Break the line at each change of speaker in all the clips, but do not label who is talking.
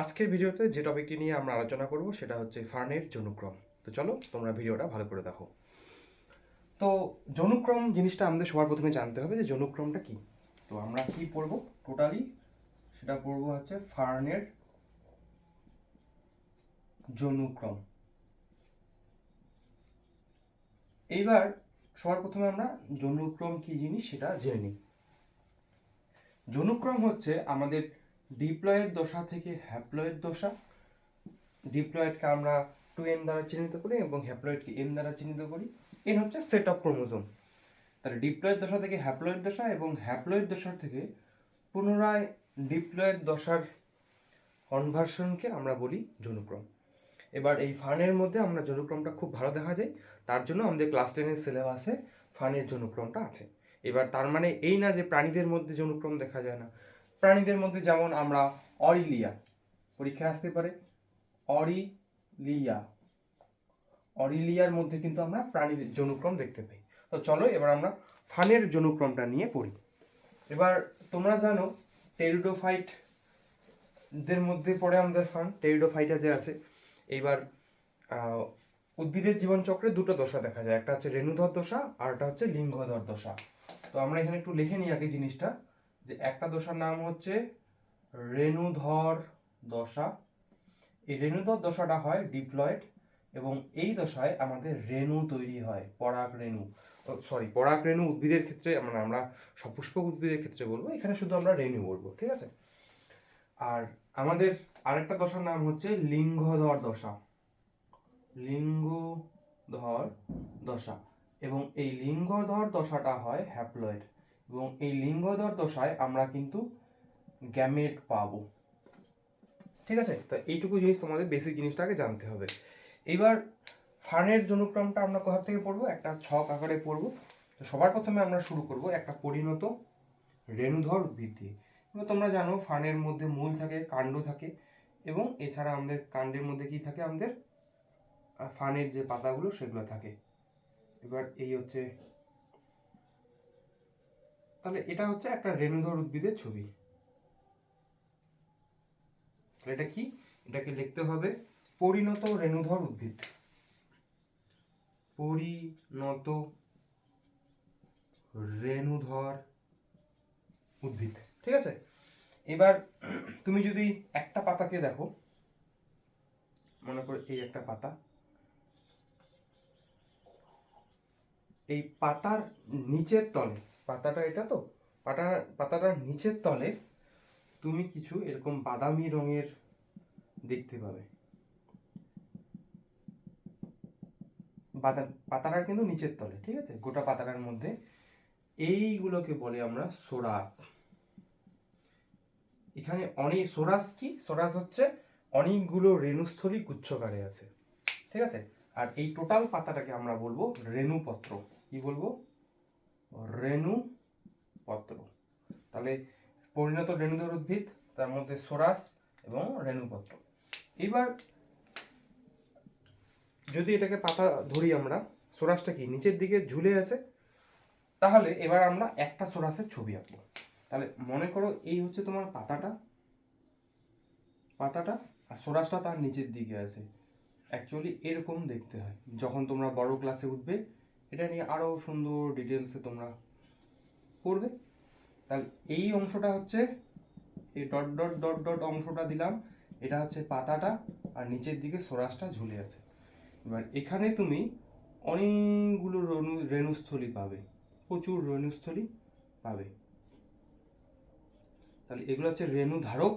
আজকের ভিডিওতে যে টপিকটি নিয়ে আমরা আলোচনা করব সেটা হচ্ছে ফার্নের জনুক্রম। তো চলো, তোমরা ভিডিওটা ভালো করে দেখো। তো জনুক্রম জিনিসটা আমাদের সবার প্রথমে জানতে হবে যে জনুক্রমটা কি? তো আমরা কি পড়ব টোটালি সেটা পড়ব হচ্ছে ফার্নের জনুক্রম। এইবার সবার প্রথমে আমরা জনুক্রম কি জিনিস সেটা জেনে নিই। জনুক্রম হচ্ছে আমাদের ডিপ্লয়েড দশা থেকে হ্যাপ্লয়েড দশা। ডিপ্লয়েডকে আমরা টু এন দ্বারা চিহ্নিত করি এবং হ্যাপ্লয়েডকে এন দ্বারা চিহ্নিত করি। এন হচ্ছে সেট অফ ক্রোমোজোম তাহলে ডিপ্লয়েড দশা থেকে হ্যাপ্লয়েড দশা এবং হ্যাপ্লয়েড দশা থেকে পুনরায় ডিপ্লয়েড দশার কনভার্সনকে আমরা বলি জনুক্রম। এবার এই ফানের মধ্যে আমরা জনুক্রমটা খুব ভালো দেখা যায়। তার জন্য আমাদের ক্লাস টেনের সিলেবাসে ফানের জনুক্রমটা আছে। এবার তার মানে এই না যে প্রাণীদের মধ্যে জনুক্রম দেখা যায় না। প্রাণীদের মধ্যে যেমন আমরা অরিলিয়া পরীক্ষায় আসতে পারে। অরিলিয়া, অরিলিয়ার মধ্যে কিন্তু আমরা প্রাণীদের জনুক্রম দেখতে পাই। তো চলো এবার আমরা ফানের জনুক্রমটা নিয়ে পড়ি। এবার তোমরা জানো টেরিডোফাইট দের মধ্যে পড়ে আমাদের ফান। টেরিডোফাইটা যে আছে, এইবার উদ্ভিদের জীবনচক্রে দুটো দশা দেখা যায়। একটা হচ্ছে রেণুধর দশা আর একটা হচ্ছে লিঙ্গধর দশা। তো আমরা এখানে একটু লিখে নিই আগে জিনিসটা। যে একটা দশার নাম হচ্ছে রেণুধর দশা। এই রেণুধর দশাটা হয় ডিপ্লয়েড এবং এই দশায় আমাদের রেণু তৈরি হয়, পরাগ রেণু। সরি পরাগ রেণু উদ্ভিদের ক্ষেত্রে মানে আমরা সপুষ্পক উদ্ভিদের ক্ষেত্রে বলব, এখানে শুধু আমরা রেণু বলব, ঠিক আছে? আর আমাদের আরেকটা দশার নাম হচ্ছে লিঙ্গধর দশা। লিঙ্গধর দশা। এবং এই লিঙ্গধর দশাটা হয় হ্যাপ্লয়েড। এবং এই লিঙ্গধর দশায় আমরা কিন্তু গ্যামেট পাবো। ঠিক আছে? তো এইটুকু জিনিস তোমাদের বেসিক জিনিসটাকে জানতে হবে। এবার ফানের জনুক্রমটা আমরা কোথা থেকে পড়ব? একটা ছক আকারে পড়ব। তো সবার প্রথমে আমরা শুরু করব একটা পরিণত রেণুধর উদ্ভিদ দিয়ে এবার তোমরা জানো, ফানের মধ্যে মূল থাকে, কাণ্ড থাকে এবং এছাড়া আমাদের কাণ্ডের মধ্যে কি থাকে? আমাদের ফানের যে পাতাগুলো সেগুলো থাকে। এবার এই হচ্ছে তাহলে এটা হচ্ছে একটা রেণুধর উদ্ভিদের ছবি। তাহলে এটা কি? এটাকে লিখতে হবে পরিণত রেণুধর উদ্ভিদ। পরিণত রেণুধর উদ্ভিদ। ঠিক আছে? এবার তুমি যদি একটা পাতাকে দেখো, মনে করো এই একটা পাতা। এই পাতার নিচের তলে পাতাটা এটা তো? পাতা, পাতাটার নিচের তলে তুমি কিছু এরকম বাদামি রঙের দেখতে পাবে। বাদা পাতাটার কিন্তু নিচের তলে, ঠিক আছে? গোটা পাতাটার মধ্যে এইগুলোকে বলে আমরা সোরাস। এখানে অনেক, সোরাস কি? সোরাস হচ্ছে অনেকগুলো রেণুস্থলী গুচ্ছকারে আছে, ঠিক আছে? আর এই টোটাল পাতাটাকে আমরা বলব রেণুপত্র। কি বলব? রেণুপত্র তাহলে পরিণত রেণুধর উদ্ভিদ, তার মধ্যে সোরাস এবং রেণুপত্র এবার যদি এটাকে পাতা ধরি আমরা, সোরাসটা কি নিচের দিকে ঝুলে আছে? তাহলে এবার আমরা একটা সোরাসের ছবি আঁকবো। তাহলে মনে করো এই হচ্ছে তোমার পাতাটা। পাতাটা আর সোরাসটা তার নিচের দিকে আছে। অ্যাকচুয়ালি এরকম দেখতে হয়। যখন তোমরা বড় ক্লাসে উঠবে এটা নিয়ে আরও সুন্দর ডিটেলসে তোমরা পড়বে। তাহলে এই অংশটা হচ্ছে, এই ডট ডট ডট ডট অংশটা দিলাম, এটা হচ্ছে পাতাটা, আর নিচের দিকে সোরাসটা ঝুলে আছে। এবার এখানে তুমি অনেকগুলো রেণু রেণুস্থলী পাবে, প্রচুর রেণুস্থলী পাবে। তাহলে এগুলো হচ্ছে রেণু ধারক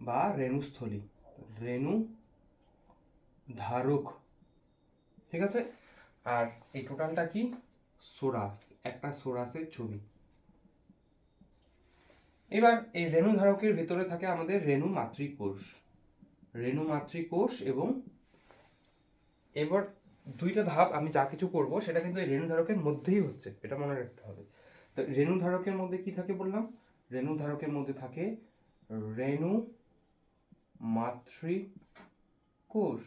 বা রেণুস্থলী। রেণু ধারক ঠিক আছে? আর এই টোটালটা কি? সোরাস, একটা সোরাসের ছবি। এবার এই রেণু ধারকের ভেতরে থাকে আমাদের রেণু মাতৃকোষ। রেণু মাতৃকোষ এবং এবার দুইটা ধাপ আমি যা কিছু করব, সেটা কিন্তু এই রেণু ধারকের মধ্যেই হচ্ছে, এটা মনে রাখতে হবে। তো রেণু ধারকের মধ্যে কি থাকে বললাম? রেণু ধারকের মধ্যে থাকে রেণু মাতৃকোষ।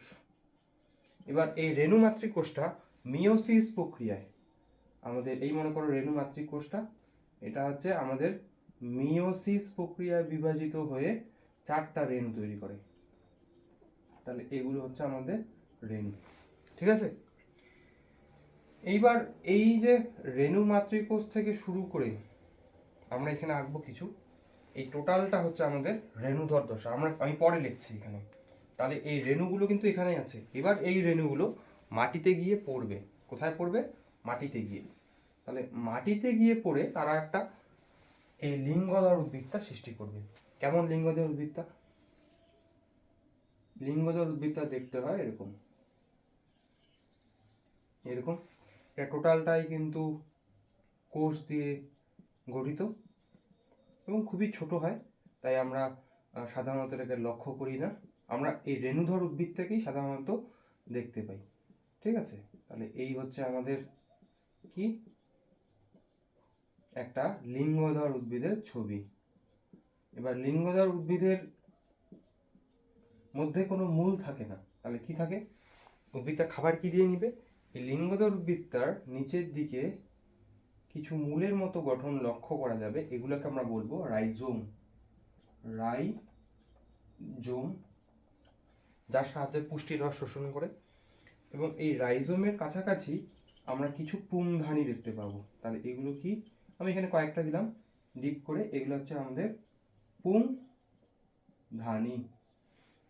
এবার এই রেণু মাতৃকোষটা মিওসিস প্রক্রিয়ায়। আমাদের এই মনে করো রেণু মাতৃকোষটা এটা হচ্ছে আমাদের মিওসিস প্রক্রিয়ায় বিভাজিত হয়ে চারটা রেণু তৈরি করে। তাহলে এগুলো হচ্ছে আমাদের রেণু। ঠিক আছে? এইবার এই যে রেণু মাতৃকোষ থেকে শুরু করে আমরা এখানে আঁকবো কিছু। এই টোটালটা হচ্ছে আমাদের রেণুধর দশা। আমরা, আমি পরে লিখছি এখানে। তাহলে এই রেণুগুলো কিন্তু এখানেই আছে। এবার এই রেণুগুলো মাটিতে গিয়ে পড়বে। কোথায় পড়বে? মাটিতে গিয়ে। তাহলে মাটিতে গিয়ে পড়ে তারা একটা এই লিঙ্গধর উদ্ভিদটা সৃষ্টি করবে। কেমন লিঙ্গধর উদ্ভিদটা? লিঙ্গধর উদ্ভিদটা দেখতে হয় এরকম। এরকম। এটা টোটালটাই কিন্তু কোষ দিয়ে গঠিত এবং খুবই ছোট হয়, তাই আমরা সাধারণত এটাকে লক্ষ্য করি না। আমরা এই রেণুধর উদ্ভিদ থেকেই সাধারণত দেখতে পাই। ঠিক আছে? তাহলে এই হচ্ছে আমাদের কি? একটা লিঙ্গধর উদ্ভিদের ছবি। এবার লিঙ্গধর উদ্ভিদের মধ্যে কোনো মূল থাকে না। তাহলে কি থাকে? উদ্ভিদটা খাবার কি দিয়ে নিবে? এই লিঙ্গধর উদ্ভিদটার নিচের দিকে কিছু মূলের মতো গঠন লক্ষ্য করা যাবে। এগুলোকে আমরা বলব রাইজোম। রাইজোম, যার সাহায্যে পুষ্টির রস শোষণ করে। এবং এই রাইজোমের কাছাকাছি আমরা কিছু পুংধানি দেখতে পাবো। তাহলে এগুলো কি? আমি এখানে কয়েকটা দিলাম। ডিপ করে এগুলো হচ্ছে আমাদের পুং ধানি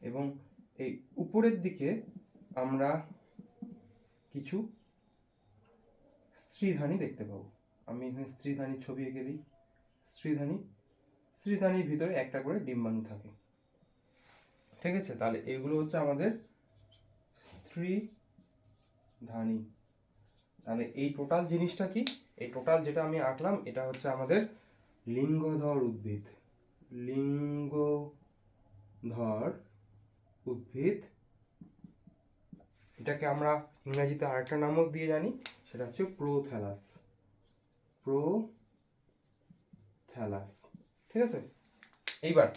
এবং এই উপরের দিকে আমরা কিছু স্ত্রীধানী দেখতে পাবো। আমি এখানে স্ত্রীধানীর ছবি এঁকে দিই। স্ত্রীধানী। স্ত্রীধানীর ভিতরে একটা করে ডিম্বাণু থাকে। ঠিক আছে? তাহলে এগুলো হচ্ছে আমাদের স্ত্রী ধানী। তাহলে এই টোটাল জিনিসটা কি? এই টোটাল যেটা আমি আঁকলাম, এটা হচ্ছে আমাদের লিঙ্গধর উদ্ভিদ। লিঙ্গধর উদ্ভিদ, এটাকে আমরা ইংরেজিতে আরেকটা নামক দিয়ে জানি, সেটা হচ্ছে প্রোথ্যালাস প্রোথ্যালাস ঠিক আছে? এইবার,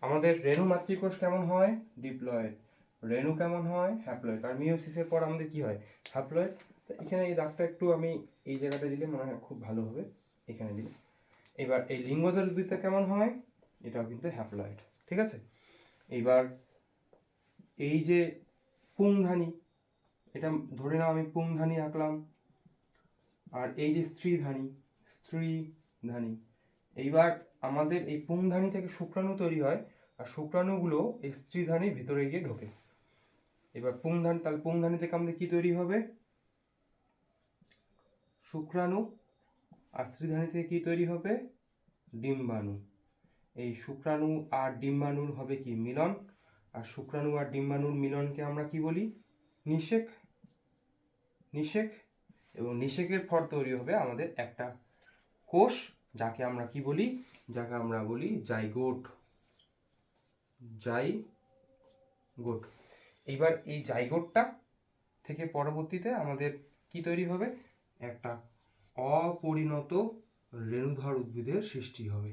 আমাদের রেণু মাতৃকোষ কেমন হয়? ডিপ্লয়েড। রেণু কেমন হয়? হ্যাপ্লয়েড আর মিওসিসের পর আমাদের কি হয়? হ্যাপ্লয়েড তো এখানে এই দাগটা একটু আমি এই জায়গাটা দিলে মনে হয় খুব ভালো হবে। এখানে দিলে। এবার এই লিঙ্গধর উদ্ভিদটা কেমন হয়? এটাও কিন্তু হ্যাপ্লয়েড ঠিক আছে? এইবার এই যে পুংধানি, এটা ধরে নাও আমি পুংধানি আঁকলাম। আর এই যে স্ত্রীধানী স্ত্রীধানী। এইবার আমাদের এই পুংধানি থেকে শুক্রাণু তৈরি হয়, আর শুক্রাণুগুলো এই স্ত্রীধানির ভিতরে গিয়ে ঢোকে। এবার পুংধানি, তাহলে পুংধানি থেকে আমাদের কি তৈরি হবে? শুক্রাণু আর স্ত্রীধানি থেকে কি তৈরি হবে? ডিম্বাণু। এই শুক্রাণু আর ডিম্বাণুর হবে কি? মিলন। আর শুক্রাণু আর ডিম্বাণুর মিলনকে আমরা কি বলি? নিষেক। নিষেক। এবং নিষেকের ফল তৈরি হবে আমাদের একটা কোষ, যাকে আমরা কি বলি? যাকে আমরা বলি জাইগোট। জাইগোট। এইবার এই জাইগোটটা থেকে পরবর্তীতে আমাদের কি তৈরি হবে? একটা অপরিণত রেণুধর উদ্ভিদের সৃষ্টি হবে,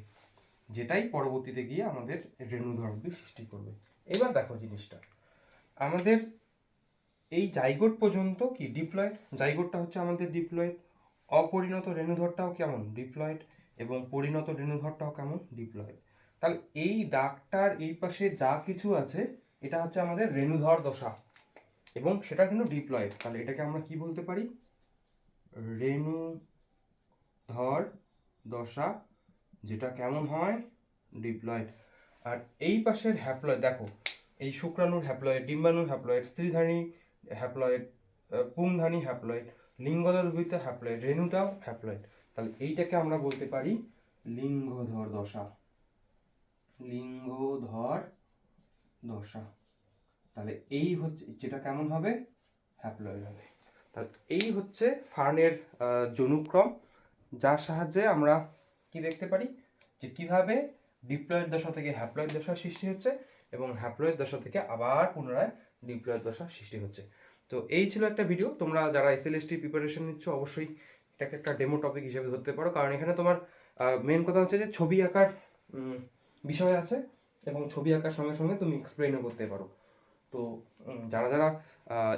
যেটাই পরবর্তীতে গিয়ে আমাদের রেণুধর উদ্ভিদ সৃষ্টি করবে। এবার দেখো জিনিসটা। আমাদের এই জাইগোট পর্যন্ত কি ডিপ্লয়েড? জাইগোটটা হচ্ছে আমাদের ডিপ্লয়েড। অপরিণত রেণুধরটাও কেমন? ডিপ্লয়েড। এবং পরিণত রেণুধরটাও কেমন? ডিপ্লয়েড। তাহলে এই দাগটার এই পাশে যা কিছু আছে এটা হচ্ছে আমাদের রেণুধর দশা। এবং সেটা কিন্তু ডিপ্লয়েড তাহলে এটাকে আমরা কি বলতে পারি? রেণুধর দশা, যেটা কেমন হয়? ডিপ্লয়েড আর এই পাশের হ্যাপ্লয়েড দেখো, এই শুক্রাণুর হ্যাপ্লয়েড ডিম্বাণুর হ্যাপ্লয়েড স্ত্রীধানী হ্যাপ্লয়েড পুংধানী হ্যাপ্লয়েড উদ্ভিদটা হ্যাপ্লয়েড রেণুটাও হ্যাপ্লয়েড তাহলে এইটাকে আমরা বলতে পারি লিঙ্গধর দশা। লিঙ্গধর দশা। তাহলে এই হচ্ছে, যেটা কেমন হবে? হ্যাপ্লয়েড হবে। তাহলে এই হচ্ছে ফার্নের জনুক্রম যার সাহায্যে আমরা কি দেখতে পারি? যে কীভাবে ডিপ্লয়েড দশা থেকে হ্যাপ্লয়েড দশা সৃষ্টি হচ্ছে এবং হ্যাপ্লয়েড দশা থেকে আবার পুনরায় ডিপ্লয়েড দশা সৃষ্টি হচ্ছে। তো এই ছিল একটা ভিডিও তোমরা যারা এসএলএসটি প্রিপারেশন নিচ্ছ, অবশ্যই এটাকে একটা ডেমো টপিক হিসেবে ধরতে পারো। কারণ এখানে তোমার মেন কথা হচ্ছে যে ছবি আঁকার বিষয় আছে। এবং ছবি আঁকার সঙ্গে সঙ্গে তুমি এক্সপ্লেনও করতে পারো। তো যারা যারা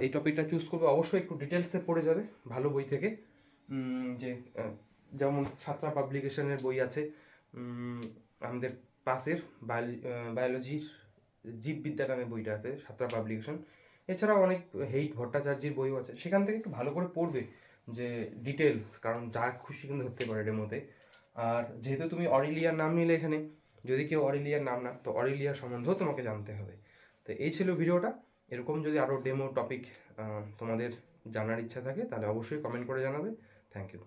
এই টপিকটা চুজ করবে, অবশ্যই একটু ডিটেলসে পড়ে যাবে ভালো বই থেকে। যে যেমন সাতটা পাবলিকেশনের বই আছে আমাদের পাশের বায়োলজির জীববিদ্যা নামে বইটা আছে সাতটা পাবলিকেশন এছাড়াও অনেক হেইট ভট্টাচার্যের বইও আছে। সেখান থেকে একটু ভালো করে পড়বে যে ডিটেলস কারণ যা খুশি কিন্তু ধরতে পারে ডেমোতে আর যেহেতু তুমি অরিলিয়ার নাম নিলে এখানে যদি কেউ অরিলিয়ার নাম না, তো অরিলিয়ার সম্বন্ধেও তোমাকে জানতে হবে। তো এই ছিল ভিডিওটা। এরকম যদি আরও ডেমো টপিক তোমাদের জানার ইচ্ছা থাকে, তাহলে অবশ্যই কমেন্ট করে জানাবে। Thank you